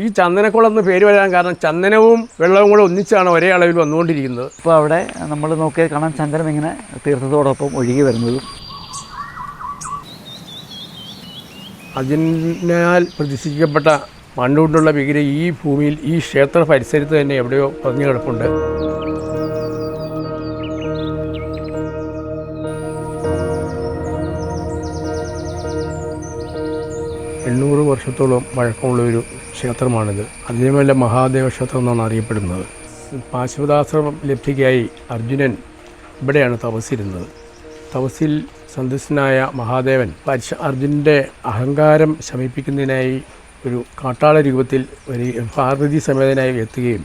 ഈ ചന്ദനക്കുളം എന്ന് പേര് വരാൻ കാരണം ചന്ദനവും വെള്ളവും കൂടെ ഒന്നിച്ചാണ് ഒരേ അളവിൽ വന്നുകൊണ്ടിരിക്കുന്നത്. ഇപ്പോൾ അവിടെ നമ്മൾ നോക്കിയാൽ കാണാൻ ചന്ദനം ഇങ്ങനെ തീർത്ഥത്തോടൊപ്പം ഒഴുകി വരുന്നതും. അതിനാൽ പ്രതിഷ്ഠിക്കപ്പെട്ട മണ്ണുകൊണ്ടുള്ള വിഗ്രഹം ഈ ഭൂമിയിൽ ഈ ക്ഷേത്ര പരിസരത്ത് തന്നെ എവിടെയോ പതിഞ്ഞു കിടപ്പുണ്ട്. എണ്ണൂറ് വർഷത്തോളം പഴക്കമുള്ള ഒരു ക്ഷേത്രമാണിത്. അതിനുമല്ല മഹാദേവ ക്ഷേത്രം എന്നാണ് അറിയപ്പെടുന്നത്. പാശ്വതാശ്രമം ലബ്ധിക്കായി അർജുനൻ ഇവിടെയാണ് തപസ്സിരുന്നത്. തപസ്സിൽ സന്തുഷ്ടനായ മഹാദേവൻ പരിശ അർജുനന്റെ അഹങ്കാരം ശമിപ്പിക്കുന്നതിനായി ഒരു കാട്ടാള രൂപത്തിൽ ഒരു പാർവതി സമേതനായി എത്തുകയും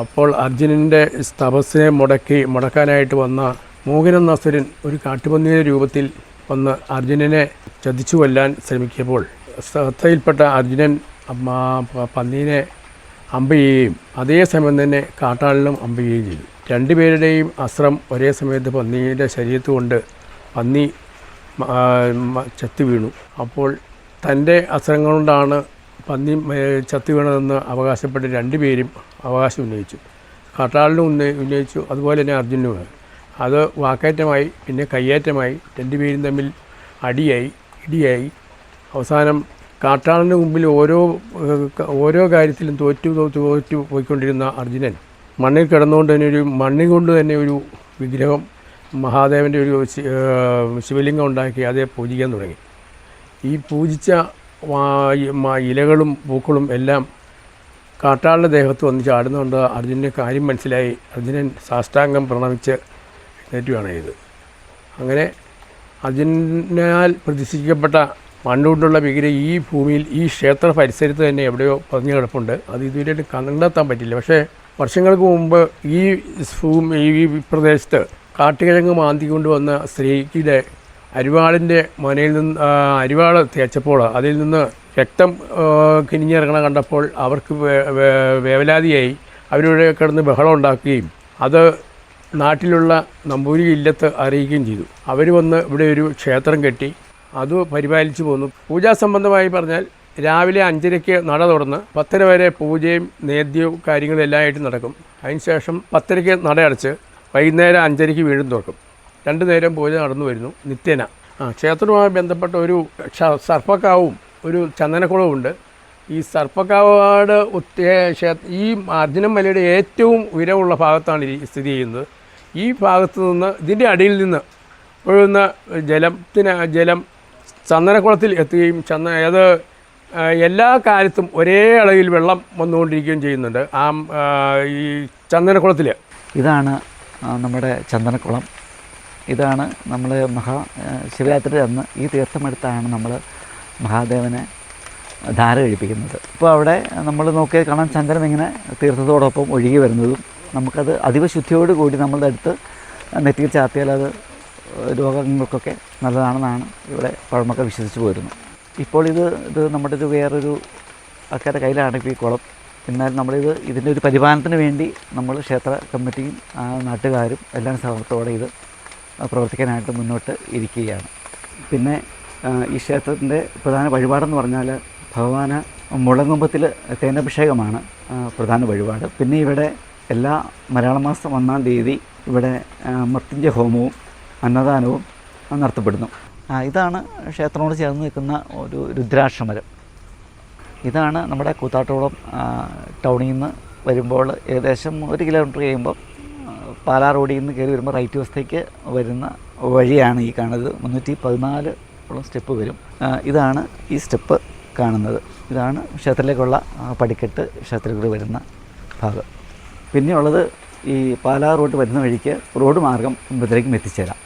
അപ്പോൾ അർജുനന്റെ തപസ്സിനെ മുടക്കി മുടക്കാനായിട്ട് വന്ന മോഹനൻ നസുരൻ ഒരു കാട്ടുപന്നിയുടെ രൂപത്തിൽ വന്ന് അർജുനനെ ചതിച്ചു കൊല്ലാൻ ശ്രമിക്കുമ്പോൾ ശ്രദ്ധയിൽപ്പെട്ട അർജുനൻ പന്നീനെ അമ്പ ചെയ്യുകയും അതേസമയം തന്നെ കാട്ടാളിനും അമ്പ ചെയ്യുകയും ചെയ്തു. രണ്ടുപേരുടെയും അസ്ത്രം ഒരേ സമയത്ത് പന്നിയുടെ ശരീരത്ത് കൊണ്ട് പന്നി ചത്തു വീണു. അപ്പോൾ തന്റെ അസ്ത്രങ്ങൾ കൊണ്ടാണ് പന്നി ചത്തു വീണതെന്ന് അവകാശപ്പെട്ട് രണ്ടുപേരും അവകാശം ഉന്നയിച്ചു. കാട്ടാളിനും ഉന്ന- ഉന്നയിച്ചു. അതുപോലെ തന്നെ അർജുനും. അത് വാക്കേറ്റമായി പിന്നെ കയ്യേറ്റമായി രണ്ടുപേരും തമ്മിൽ അടിയായി ഇടിയായി അവസാനം കാട്ടാളന് മുമ്പിൽ ഓരോ ഓരോ കാര്യത്തിലും തോറ്റു തോറ്റു തോറ്റു പോയിക്കൊണ്ടിരുന്ന അർജുനൻ. മണ്ണിൽ കിടന്നുകൊണ്ട് തന്നെ ഒരു മണ്ണിൽ കൊണ്ട് തന്നെ ഒരു വിഗ്രഹം മഹാദേവന്റെ ഒരു ശിവലിംഗം ഉണ്ടാക്കി അതേ പൂജിക്കാൻ തുടങ്ങി. ഈ പൂജിച്ച ഇലകളും പൂക്കളും എല്ലാം കാട്ടാളുടെ ദേഹത്ത് വന്ന് ചാടുന്നുണ്ട് അർജുനന്റെ കാര്യം മനസ്സിലായി. അർജുനൻ സാഷ്ടാംഗം പ്രണമിച്ച് എഴുന്നേറ്റുകയാണ് ചെയ്ത് അങ്ങനെ അർജുനാൽ പ്രതിഷ്ഠിക്കപ്പെട്ട മണ്ണുകൊണ്ടുള്ള വിഗ്രഹം ഈ ഭൂമിയിൽ ഈ ക്ഷേത്ര പരിസരത്ത് തന്നെ എവിടെയോ പതിഞ്ഞു കിടപ്പുണ്ട്. അത് ഇതുവരെ കണ്ടെത്താൻ പറ്റില്ല. പക്ഷേ വർഷങ്ങൾക്ക് മുമ്പ് ഈ ഭൂമി ഈ പ്രദേശത്ത് കാട്ടുകിഴങ്ങ് മാന്തി കൊണ്ടുവന്ന സ്ത്രീയുടെ അരിവാളിന്റെ മനയിൽ നിന്ന് അരിവാൾ തേച്ചപ്പോൾ അതിൽ നിന്ന് രക്തം കിനിഞ്ഞിറങ്ങണ കണ്ടപ്പോൾ അവർക്ക് വേവലാതിയായി. അവരിവിടെ കിടന്ന് ബഹളം ഉണ്ടാക്കുകയും അത് നാട്ടിലുള്ള നമ്പൂരി ഇല്ലത്ത് അറിയിക്കുകയും ചെയ്തു. അവർ വന്ന് ഇവിടെ ഒരു ക്ഷേത്രം കെട്ടി അത് പരിപാലിച്ചു പോന്നു. പൂജാ സംബന്ധമായി പറഞ്ഞാൽ രാവിലെ അഞ്ചരയ്ക്ക് നട തുറന്ന് പത്തര വരെ പൂജയും നേദ്യവും കാര്യങ്ങളും എല്ലാം ആയിട്ട് നടക്കും. അതിനുശേഷം പത്തരയ്ക്ക് നട അടച്ച് വൈകുന്നേരം അഞ്ചരയ്ക്ക് വീണ്ടും തുറക്കും. രണ്ടു നേരം പൂജ നടന്നു വരുന്നു നിത്യേന. ആ ക്ഷേത്രവുമായി ബന്ധപ്പെട്ട ഒരു സർപ്പക്കാവും ഒരു ചന്ദനക്കുളവും ഉണ്ട്. ഈ സർപ്പക്കാവാട് ഈ അർജുനൻ മലയുടെ ഏറ്റവും ഉയരമുള്ള ഭാഗത്താണ് സ്ഥിതി ചെയ്യുന്നത്. ഈ ഭാഗത്തു നിന്ന് ഇതിന്റെ അടിയിൽ നിന്ന് ഒഴുകുന്ന ജലത്തിന് ജലം ചന്ദനക്കുളത്തിൽ എത്തുകയും ചന്ദ അത് എല്ലാ കാലത്തും ഒരേ അളവിൽ വെള്ളം വന്നുകൊണ്ടിരിക്കുകയും ചെയ്യുന്നുണ്ട്. ആ ഈ ചന്ദനക്കുളത്തിൽ ഇതാണ് നമ്മുടെ ചന്ദനക്കുളം. ഇതാണ് നമ്മൾ മഹാ ശിവരാത്രി അന്ന് ഈ തീർത്ഥമെടുത്താണ് നമ്മൾ മഹാദേവനെ ധാര കഴിപ്പിക്കുന്നത്. ഇപ്പോൾ അവിടെ നമ്മൾ നോക്കിയാൽ കാണാൻ ചന്ദനം ഇങ്ങനെ തീർത്ഥത്തോടൊപ്പം ഒഴുകി വരുന്നതും നമുക്കത് അതീവ ശുദ്ധിയോട് കൂടി നമ്മളുടെ അടുത്ത് നെറ്റിയിൽ ചാർത്തിയാൽ അത് രോഗങ്ങൾക്കൊക്കെ നല്ലതാണെന്നാണ് ഇവിടെ പഴമൊക്കെ വിശ്വസിച്ച് പോരുന്നത്. ഇപ്പോൾ ഇത് ഇത് നമ്മുടെ ഒരു വേറൊരു ആൾക്കാരുടെ കയ്യിലാണ് ഇപ്പോൾ ഈ കുളം. എന്നാൽ നമ്മളിത് ഇതിന്റെ ഒരു പരിപാലനത്തിന് വേണ്ടി നമ്മൾ ക്ഷേത്ര കമ്മിറ്റിയും നാട്ടുകാരും എല്ലാം സഹകരണത്തോടെ ഇത് പ്രവർത്തിക്കാനായിട്ട് മുന്നോട്ട് ഇരിക്കുകയാണ്. പിന്നെ ഈ ക്ഷേത്രത്തിന്റെ പ്രധാന വഴിപാടെന്ന് പറഞ്ഞാൽ ഭഗവാന് മുളങ്കുമ്പത്തിൽ തേനഭിഷേകമാണ് പ്രധാന വഴിപാട്. പിന്നെ ഇവിടെ എല്ലാ മലയാള മാസം ഒന്നാം തീയതി ഇവിടെ മൃത്യുഞ്ജ ഹോമവും അന്നദാനവും നടത്തപ്പെടുന്നു. ഇതാണ് ക്ഷേത്രത്തോട് ചേർന്ന് നിൽക്കുന്ന ഒരു രുദ്രാക്ഷമരം. ഇതാണ് നമ്മുടെ കൂത്താട്ടോളം ടൗണിൽ നിന്ന് വരുമ്പോൾ ഏകദേശം ഒരു കിലോമീറ്റർ കഴിയുമ്പോൾ പാലാ റോഡിൽ നിന്ന് കയറി വരുമ്പോൾ റൈറ്റ് വശത്തേക്ക് വരുന്ന വഴിയാണ് ഈ കാണുന്നത്. മുന്നൂറ്റി പതിനാല് ഓളം സ്റ്റെപ്പ് വരും. ഇതാണ് ഈ സ്റ്റെപ്പ് കാണുന്നത്. ഇതാണ് ക്ഷേത്രത്തിലേക്കുള്ള പടിക്കെട്ട് ക്ഷേത്രത്തിൽ വരുന്ന ഭാഗം. പിന്നെയുള്ളത് ഈ പാലാ റോഡ് വരുന്ന വഴിക്ക് റോഡ് മാർഗം മുമ്പത്തിലേക്കും എത്തിച്ചേരാം.